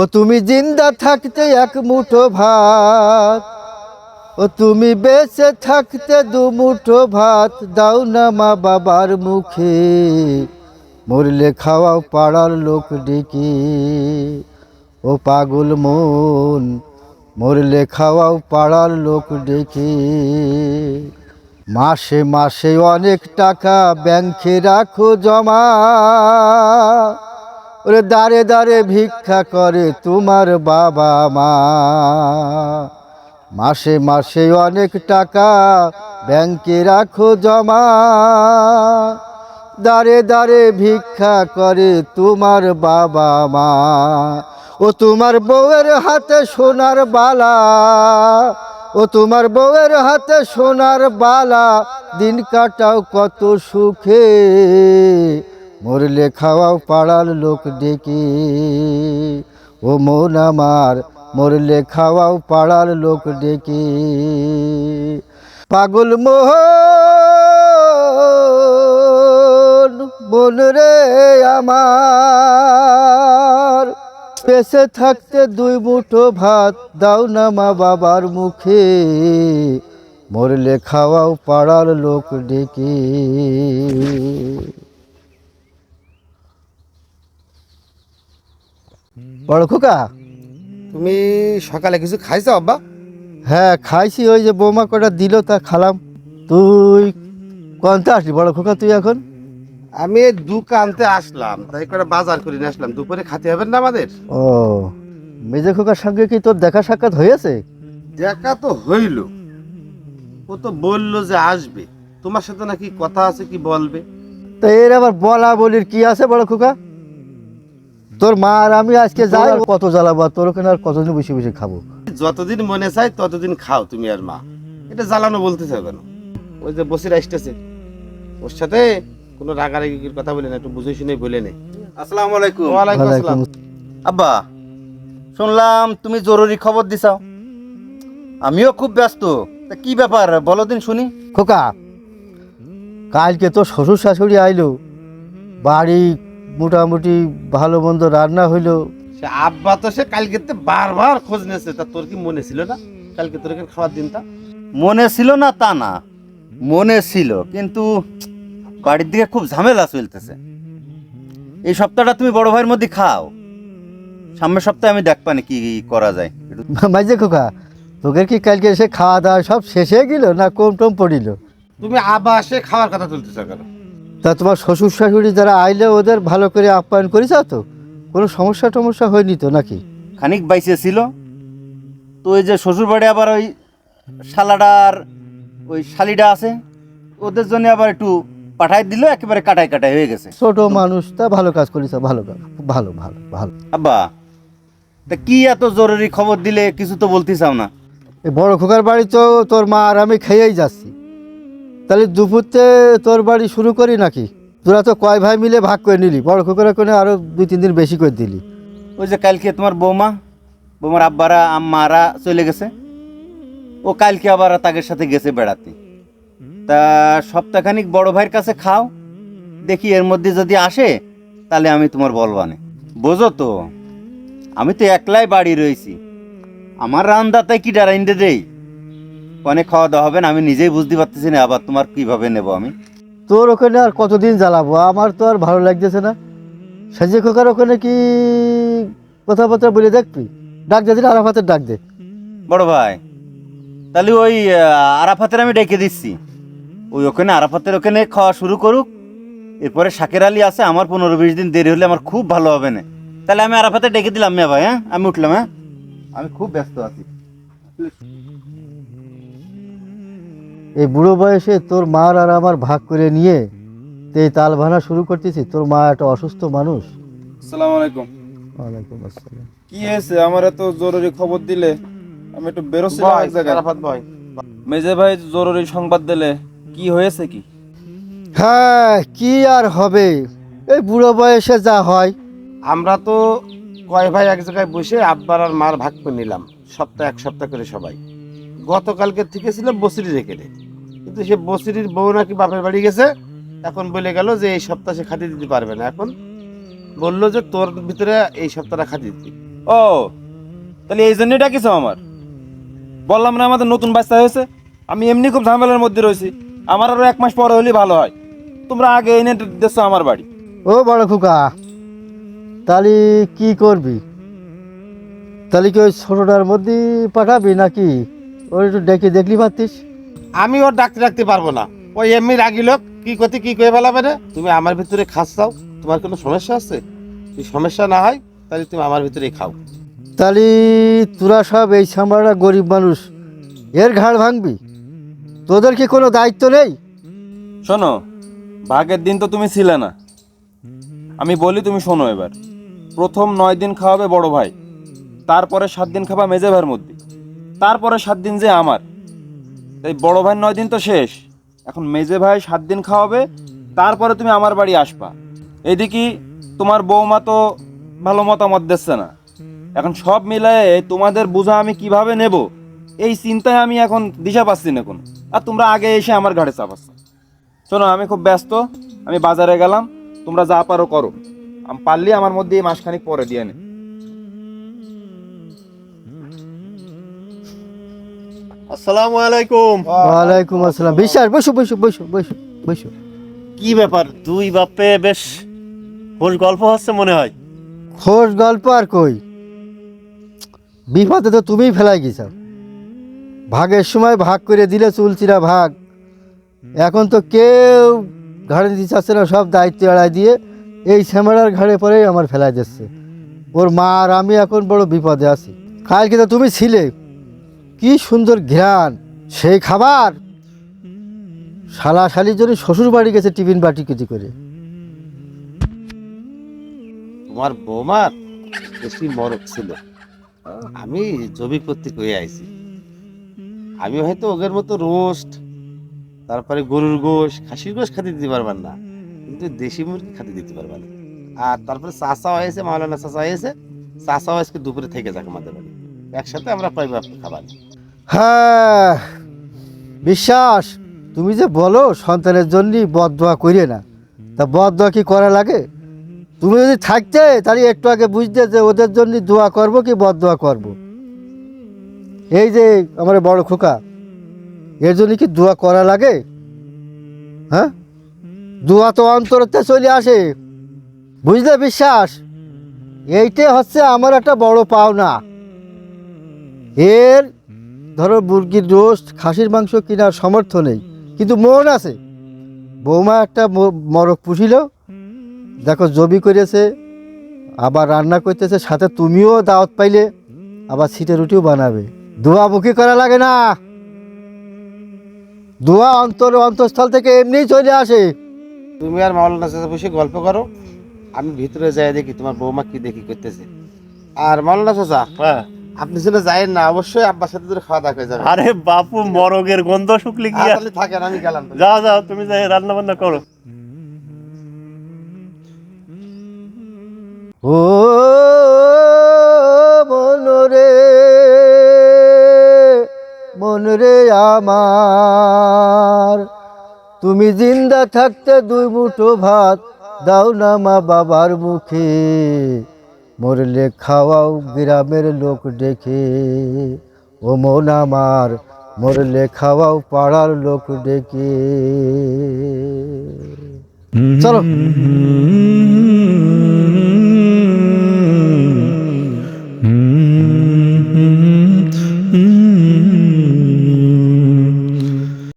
ও তুমি জিন্দা থাকতে এক মুঠো ভাত। ও তুমি বেঁচে থাকতে দু মুঠো ভাত। দাও না মা বাবার মুখে, মরলে খাওয়াও পাড়ার লোক ডেকে। ও পাগল মন, মরলে খাওয়াও পাড়ার লোক ডেকে। মাসে মাসে অনেক টাকা ব্যাংকে রাখো জমা। ওরে দাঁড়ে দাঁড়ে ভিক্ষা করে তোমার বাবা মা। মাসে মাসে অনেক টাকা ব্যাংকে রাখো জমা। দাঁড়ে দাঁড়ে ভিক্ষা করে তোমার বাবা মা। ও তোমার বউয়ের হাতে সোনার বালা। ও তোমার বউয়ের হাতে সোনার বালা। দিন কাটাও কত সুখে। মরলে খাওয়াও পাড়ার লোক ডেকে ও মন আমার মরলে খাওয়াও পাড়ার লোক ডেকে পাগল মোহন, মন রে আমার। পেশে থাকতে দুই মুঠো ভাত দাও না মা বাবার মুখে। মরলে খাওয়াও পাড়ার লোক ডেকে বড় খোকা? তুমি সকালে কিছু খাইছো আব্বা? হ্যাঁ খাইছি ওই যে বৌমা কটা দিল তা খালাম। তুই কোনটা আসলি বড় খোকা তুই এখন? আমি দোকানতে আসলাম তাই করে বাজার করে নিয়ে আসলাম। দুপুরে খাতে হবে না আমাদের? ও মেজে খোকার সঙ্গে কি তোর দেখা সাক্ষাৎ হয়েছে? দেখা তো হইল। ও তো বলল যে আসবে। তোমার সাথে নাকি কথা আছে কি বলবে? তো এর আবার বলা বলির কি আছে বড় খোকা? তোর মা আর আমি আজকে যাই কত জ্বালাবো আর তোর ওখানে আর কতদিন বসে বসে খাব? যতদিন মনে চাই ততদিন খাও তুমি আর মা। এটা জ্বালানো বলতে হবে না ওই যে বসির আসতেছে। ওর সাথে কোনো রাগারাগির কথা বলে না একটু বুঝে শুনে বলে নেই আসসালামু আলাইকুম। ওয়ালাইকুম ওয়ালাইকুম আসসালাম। আব্বা শুনলাম তুমি জরুরি খবর দিছাও। আমিও খুব ব্যস্ত। তা কি ব্যাপার? বলো দিন শুনি। খোকা কালকে তো শ্বশুর শাশুড়ি আইলো। বাড়ি মোটামুটি ভালো মন্দ রান্না হইল। সে আব্বা তো সে কালকে তো বারবার খোঁজ নিয়েছে তা তোর কি মনে ছিল না? কালকে তোর খাওয়ার দিনটা? মনে ছিল না তা না মনে ছিল কিন্তু বাড়ির দিকে খুব ঝামেলা চলতেছে। এই সপ্তাহটা তুমি বড় ভাইয়ের মধ্যে খাও সামনের সপ্তাহে আমি দেখবানি কি করা যায়। একটু মাঝে খোকা তোকে কি কালকে এসে খাওয়া দাওয়া সব শেষ হয়ে গেল না কম টম পড়িল? তুমি আবার সে খাওয়ার কথা তুলতেছ কেন? তা তোমার শ্বশুর শাশুড়ি যারা আইলে ওদের ভালো করে আপ্যায়ন করেছ তো। কোনো সমস্যা টমস্যা হয়নি তো নাকি? খানিক বাইসে ছিল। তো ওই যে শ্বশুর বাড়ি আবার ওই শালাডার ওই শালিডা আছে ওদের জন্য আবার একটু পাঠাই দিল একেবারে কাটাই কাটাই হয়ে গেছে। ছোট মানুষ তা ভালো কাজ করেছ ভালো কাজ ভালো ভালো ভালো। আব্বা তা কি এত জরুরি খবর দিলে কিছু তো বলতে চাও না। বড় খোকার বাড়ি তো তোর মা আর আমি খেয়েই যাচ্ছি। তাহলে দুপুরতে তোর বাড়ি শুরু করি নাকি? তোরা তো কয় ভাই মিলে ভাগ করে নিলি, বড় খোকার ওখানে আরও দুই, তিন দিন বেশি করে দিলি। ওই যে কালকে তোমার বৌমা, বৌমার আব্বারা, আম্মারা চলে গেছে। ও কালকে আবার তাদের সাথে গেছে বেড়াতে। তা সপ্তাহখানিক বড় ভাইয়ের কাছে খাও, দেখি এর মধ্যে যদি আসে, তাহলে আমি তোমার বলবানে বোঝো তো, আমি তো একলাই বাড়ি রয়েছি। আমার রান্দাতে কি ডারাইন্ডে দেই? অনেক খাওয়া দাওয়া হবে না আমি নিজেই বুঝতে পারতেছি না আবার তোমার কীভাবে নেব আমি? তোর ওখানে আর কতদিন জ্বালাবো? আমার তো আর ভালো লাগতেছে না। সাজে খোকার ওখানে কি কথাবার্তা বলে দেখবি? ডাক দে আরাফাতের ডাক দে। বড় ভাই তাহলে ওই আহ, আরাফাতের আমি ডেকে দিচ্ছি। ওই ওখানে আরাফাতের ওখানে খাওয়া শুরু করুক। এরপরে শাকের আলী আছে আমার পনেরো বিশ দিন দেরি হলে আমার খুব ভালো হবে না। তাহলে আমি আরাফাতে ডেকে দিলাম মিয়া ভাই হ্যাঁ? আমি উঠলাম হ্যাঁ? আমি খুব ব্যস্ত আছি। এই বুড়ো বয়সে তোর মার আর আমার ভাগ করে নিয়ে তো তাল ভাঙা শুরু করতেছি। তোর মা একটা অসুস্থ মানুষ। আসসালামু আলাইকুম। ওয়ালাইকুম আসসালাম। কি হয়েছে? আমার এত জরুরি খবর দিলে আমি একটু বেরোচ্ছিলাম এক জায়গায়। আরাফাত ভাই। মেজে ভাই জরুরি সংবাদ দিলে কি হয়েছে কি? হ্যাঁ কি আর হবে? এই বুড়ো বয়সে যা হয়। আমরা তো কয় ভাই এক জায়গায় বসে আব্বার আর মার ভাগ করে নিলাম। সপ্তাহ এক সপ্তাহ করে সবাই। গতকালকে থেকে ছিল বসিরি রেখে দে কিন্তু সে বসিরির বউ নাকি বাপের বাড়ি গেছে এখন বলে গেল যে এই সপ্তাহ সে খাতি দিতে পারবে না। এখন বলল যে তোর ভিতরে এই সপ্তাহটা খাতি দিতে। ও তাহলে এই জন্যই ডাকিছ আমার? বললাম না আমাদের নতুন বাচ্চা হয়েছে আমি এমনি খুব ঝামেলার মধ্যে রয়েছি। আমার আরও এক মাস পরে হলেই ভালো হয়। তোমরা আগে এনে দেছো আমার বাড়ি। ও বড় খুকা তাহলে কি করবি? তাহলে কি ওই ছোটোটার মধ্যে পাঠাবি নাকি? ওর একটু ডেকে দেখলি পারতিস? আমি ওর ডাকতে ডাকতে পারব না। ওই এমনি রাগি লোক কি করতে কি করে ফেলাবে রে? তুমি আমার ভিতরে খাস চাও তোমার কোনো সমস্যা আছে? যদি সমস্যা না হয় তাহলে তুমি আমার ভিতরে খাও। তাহলে তোরা সব এই সামড়া গরিব মানুষ এর ঘাড় ভাঙবি? তোদের কি কোনো দায়িত্ব নেই? শোনো ভাগের দিন তো তুমি ছিলে না। আমি বলি তুমি শোনো এবার। প্রথম নয় দিন খাওয়াবে বড় ভাই তারপরে সাত দিন খাবা মেজে ভাইয়ের মধ্যে। তারপরে সাত দিন যে আমার। এই বড় ভাই নয় দিন তো শেষ। এখন মেজে ভাই সাত দিন খাওয়াবে, তারপরে তুমি আমার বাড়ি আসবা। এদিকে তোমার বৌমা তো ভালো মতামত দিচ্ছে না। এখন সব মিলায়ে তোমাদের বোঝা আমি কীভাবে নেব, এই চিন্তায় আমি এখন দিশা পাচ্ছি না কোনো। আর তোমরা আগে এসে আমার ঘাড়ে চাপাচ্ছ। শোনো, আমি খুব ব্যস্ত, আমি বাজারে গেলাম, তোমরা যা পারো করো। পারলি আমার মধ্যে এই মাসখানিক পরে দিয়ে নে। আসসালামু আলাইকুম। ওয়ালাইকুম আসসালাম। বিশ্বাস বসো বসো বসো বসো বসো। কি ব্যাপার? দুই বাপে বেশ খোঁজ গল্প হচ্ছে মনে হয়। খোঁজ গল্প আর কই? বিপদে তো তুমিই ফেলাই গেছ। ভাগের সময় ভাগ করে দিলে চুলচিরা ভাগ। এখন তো কেউ ঘাড়ে দিতে চাচ্ছে না সব দায়িত্ব এড়াই দিয়ে এই শ্যামড়ার ঘাড়ে পরেই আমার ফেলাই দিচ্ছে। ওর মা আর আমি এখন বড় বিপদে আছি। কালকে তো তুমি ছিলে কি সুন্দর ঘ্রাণ। সেই খাবার? শালা শালির জন্য শ্বশুর বাড়ি গেছে টিফিন বাটি কিছু করে। তোমার বৌমার বেশি মরক ছিল। আমি জমি করতে কয়ে আইছি। আমি হয়তো ওদের মতো রোস্ট, তারপরে গরুর গোশ, খাসির গোশ খাতে দিতে পারবেন না। কিন্তু দেশি মুরগি খাতে দিতে পারবেন আর তারপরে চাষা হয়েছে, মাওলানা চাষা হয়েছে। চাষা আজকে দুপুরে থেকে যাক আমাদের বাড়ি। একসাথে আমরা পাইবো খাবার। হ্যাঁ বিশ্বাস, তুমি যে বলো, সন্তানের জন্য বদদোয়া করিয়ে না। তা বদদোয়া কি করা লাগে? তুমি যদি থাকতে, তাহলে একটু আগে বুঝতে যে ওদের জন্য দোয়া করব কি বদদোয়া করব। এই যে আমার বড় খোকা, এর জন্য কি দোয়া করা লাগে? হ্যাঁ? দোয়া তো অন্তরতে চলে আসে। বুঝলে বিশ্বাস? এইটাই হচ্ছে আমার একটা বড় পাওনা। এর ধরো মুরগির রোস্ট, খাসির মাংস কেনার সামর্থ্য নেই, কিন্তু মন আছে। বৌমা একটা মরক পুষিল, দেখো জবি করেছে, আবার রান্না করতেছে, সাথে তুমিও দাওয়াত পাইলে, আবার সিটে রুটিও বানাবে। দোয়া মুখী করা লাগে না। দোয়া অন্তর অন্তঃস্থল থেকে এমনিই চলে আসে। তুমি আর মাওলানা চাষা বসে গল্প করো, আমি ভিতরে যাই দেখি তোমার বৌমা কি দেখি করতেছে। আর মাওলানা চাষা হ্যাঁ। আপনি যেন যায়েন না অবশ্যই আব্বার সাথে ধরে খাওয়া দাওয়া করে যাবেন। আরে বাপু মরগের গন্ধ শুকলি কি আর- তাহলে থাকেন আমি গেলাম। যাও যাও তুমি যাই রান্না বান্না করো। ও মনরে মনরে আমার তুমি জিন্দা থাকতে দুই মুঠো ভাত দাও না মা বাবার মুখে। মরলে খাওয়াও গ্রামের লোক ডেকে ও মন আমার মরলে খাওয়াও পাড়ার লোক ডেকে চলো।